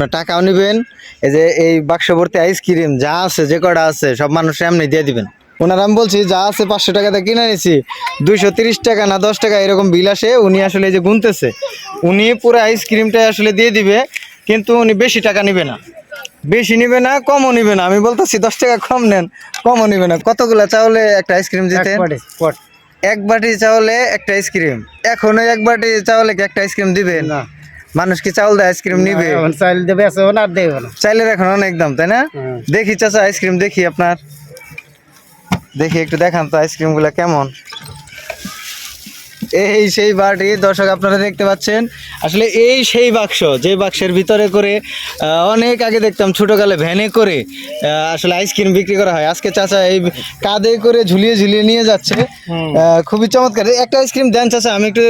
আপনার টাকাও নেবেন এই যে এই বাক্স ভর্তি আইসক্রিম যা আছে যে কটা আছে সব মানুষ এমনি দিয়ে দিবেন। ওনার আমি বলছি যা আছে পাঁচশো টাকাতে কিনে নিয়েছি দুইশো তিরিশ টাকা না দশ টাকা এরকম বিল আসে উনি আসলে এই যে গুনতেছে। উনি পুরো আইসক্রিমটা আসলে দিয়ে দিবে কিন্তু উনি বেশি টাকা নেবে না। বেশি নিবে না কমও নিবে না। আমি বলতেছি দশ টাকা কম নেন কমও নিবে না। কতগুলা চাউলে একটা আইসক্রিম দিতে এক বাটি চাউলে একটা আইসক্রিম। এখন এক বাটি চাউলে কি একটা আইসক্রিম দিবে না। মানুষ কি চাউল দিয়ে আইসক্রিম নিবে? চাইল দেবে আছে না আর দেবে না। চাইলের এখন অনেক দাম তাই না? দেখি চাচা আইসক্রিম দেখি আপনার। দেখি একটু দেখান তো আইসক্রিমগুলা কেমন। এই সেই বাটি দর্শক আপনারা দেখতে পাচ্ছেন। আসলে এই সেই বাক্স যে বাক্সের ভিতরে করে অনেক আগে দেখতাম ছোটকালে ভ্যানে করে আসলে আইসক্রিম বিক্রি করা হয়। আজকে চাচা এই কাঁধে করে ঝুলিয়ে ঝুলিয়ে নিয়ে যাচ্ছে। খুবই চমৎকার। একটা আইসক্রিম দেন চাচা আমি একটু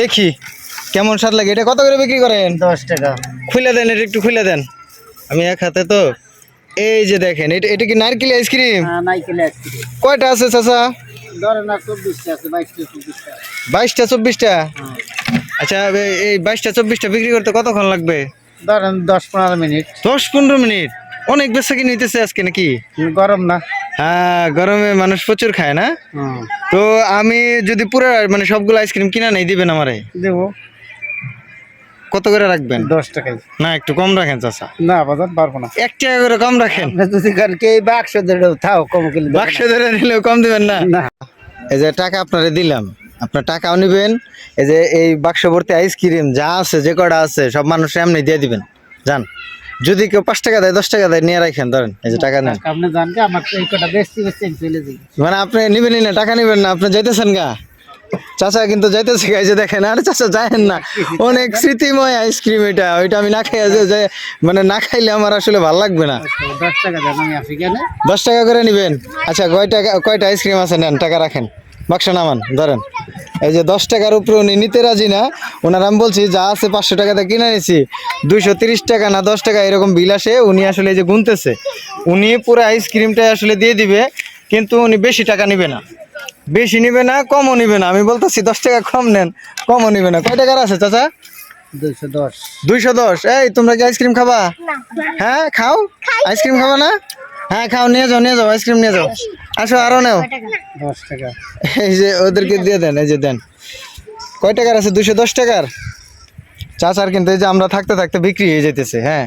দেখি। কেমন স্বাদ লাগে? এটা কত করে বিক্রি করেন? দশ টাকা। খুলে দেন এটা একটু খুলে দেন। আমি এক হাতে তো। এই যে দেখেন এটা এটা কি নারকেল আইসক্রিম? হ্যাঁ কয়টা আছে চাচা? বাইশটা চব্বিশটা। আচ্ছা এই বাইশটা চব্বিশটা বিক্রি করতে কতক্ষণ লাগবে? ধরেন দশ পনেরো মিনিট। দশ পনেরো মিনিট? অনেক বেশি কি নিতেছে আজকে নাকি? গরম না। হ্যাঁ গরমে মানুষ প্রচুর খায় না? তো আমি যদি পুরো মানে সবগুলো আইসক্রিম কিনা নেই দিবেন আমারে? দেবো। কত করে রাখবেন? দশ টাকায় না একটু কম রাখেন চাচা। না বাজার পারব না। এক টাকা করে কম রাখেন? যদি কালকে এই বাক্স ধরে থাও কম কিলো বাক্স ধরে নিলেও কম দিবেন না? না। এই যে টাকা আপনারে দিলাম। আপনার টাকাও নেবেন এই যে এই বাক্স ভর্তি আইসক্রিম যা আছে যে কটা আছে সব মানুষ এমনি দিয়ে দিবেন। যান। যদি কেউ পাঁচ টাকা দেয় দশ টাকা দেয় নিয়ে রাখেন ধরেন এই যে টাকা নেন। আপনি জানকে আমার এই কটা বেশি বেশি চলে যাই। মানে আপনি নিবেনই না টাকা নেবেন না আপনি যাইতেছেন গা? চাচা কিন্তু যাইতেছে গা এই যে দেখেন আরে চাচা যায়েন না। অনেক স্মৃতিময় আইসক্রিম এটা ওইটা আমি না খাইয়া যে মানে না খাইলে আমার আসলে ভালো লাগবে না। দশ টাকা করে নেবেন? আচ্ছা কয় টাকা কয়টা আইসক্রিম আছে নেন? টাকা রাখেন। বাক্স নামান ধরেন। এই যে দশ টাকার উপরে উনি নিতে রাজি না ওনার আমি বলছি যা আছে পাঁচশো টাকাতে কিনে নিয়েছি দুইশো তিরিশ টাকা না দশ টাকা এরকম বিল আসে। উনি আসলে এই যে গুনতেছে। উনি পুরো আইসক্রিমটা আসলে দিয়ে দিবে কিন্তু উনি বেশি টাকা নিবে না। বেশি নিবে না কমও নিবে না। আমি বলতেছি দশ টাকা কম নেন কমও নিবে না। কয় টাকার আছে চাচা? দুইশো দশ। দুইশো দশ। এই তোমরা কি আইসক্রিম খাবা? হ্যাঁ খাও? আইসক্রিম খাবা না? হ্যাঁ খাও নিয়ে যাও নিয়ে যাও আইসক্রিম নিয়ে যাও। আসো আরও নেও। দশ টাকা। এই যে ওদেরকে দিয়ে দেন এই যে দেন। কয় টাকার আছে? দুশো দশ টাকার? চাচার কিন্তু এই যে আমরা থাকতে থাকতে বিক্রি হয়ে যেতেছে হ্যাঁ।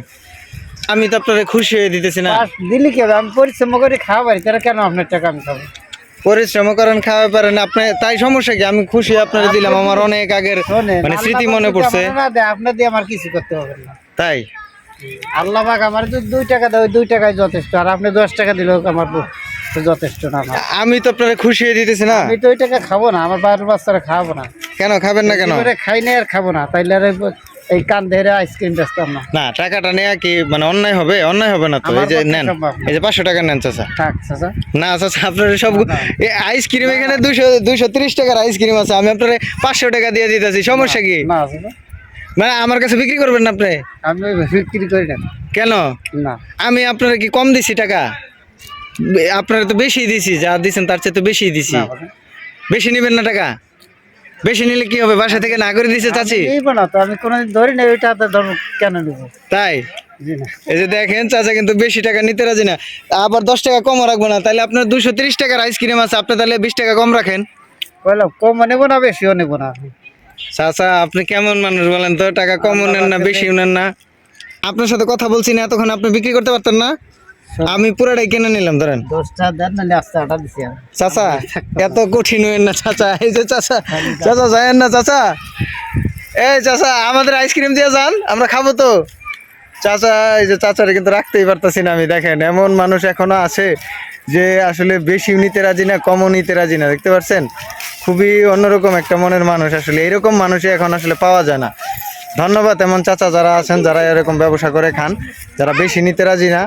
আমি তো আপনারা খুশি হয়ে দিতেছি না। দিলি কি হবে? আমি পরিশ্রম করে খাওয়া পারি তাহলে কেন আপনার টাকা আমি খাব? পরিশ্রম করেন খাওয়া পারেন আপনি তাই সমস্যা কি? আমি খুশি আপনারা দিলাম আমার অনেক আগের মানে স্মৃতি মনে পড়ছে। না আপনার দিয়ে আমার কিছু করতে হবে না। তাই? আল্লাহ পাক আমার যদি দুই টাকা দেয় দুই টাকায় যথেষ্ট। আর আপনি দশ টাকা দিলেও আমার যথেষ্ট না আমি তো আপনারা খুশি হয়ে দিতেছি না। আমি তো ওই টাকা খাব না আমার বারো বাচ্চারা খাব না। কেন খাবেন না কেন? খাই নাই আর খাব না তাইলে আর এই- কান ধরে আইসক্রিম বেচতাম না। না টাকাটা নেয়া কি মানে অন্যায় হবে? অন্যায় হবে না তো? এই যে নেন। এই যে পাঁচশো টাকা নেন চাচা। চাচা। না চাচা আপনার সব আইসক্রিম এখানে দুশো দুশো তিরিশ টাকার আইসক্রিম আছে। আমি আপনার পাঁচশো টাকা দিয়ে দিতেছি। সমস্যা কি? না মানে আমার কাছে বিক্রি করবেন না আপনি? আমি বিক্রি করি না। কেন? না। আমি আপনার কি কম দিছি টাকা? আপনারা তো বেশি দিছি যা দিছেন তার চেয়ে তো বেশি দিছি। বেশি নেবেন না টাকা? বেশি নিলে কি হবে? বাসা থেকে না করে দিছে চাচি? না তো আমি কোনোদিন ধরি না ওইটা ধরুন কেন নেব? তাই? না। এই যে দেখেন চাচা কিন্তু বেশি টাকা নিতে রাজি না। আবার দশ টাকা কম রাখব না তাহলে আপনার দুশো তিরিশ টাকার আইসক্রিম আছে আপনি তাহলে বিশ টাকা কম রাখেন। বললাম কমও নেব না বেশিও নেব না। চাচা আপনি কেমন মানুষ বলেন তো টাকা কমও নেন না বেশিও নেন না। আপনার সাথে কথা বলছি না এতক্ষণ আপনি বিক্রি করতে পারতেন না? আমি পুরাটাই কিনে নিলাম ধরেন। চাচা এত কঠিন হইন না চাচা। এই যে চাচা চাচা যায়েন না চাচা। এই চাচা আমাদের আইসক্রিম দিয়ে যান আমরা খাব তো। চাচা এই যে চাচারে কিন্তু রাখতেই পারতাছি না আমি দেখেন এমন মানুষ এখনও আছে যে আসলে বেশি নিতে রাজি না কমও নিতে রাজি না দেখতে পাচ্ছেন খুবই অন্যরকম একটা মনের মানুষ আসলে এরকম মানুষই এখন আসলে পাওয়া যায় না। ধন্যবাদ এমন চাচা যারা আছেন যারা এরকম ব্যবসা করে খান যারা বেশি নিতে রাজি না।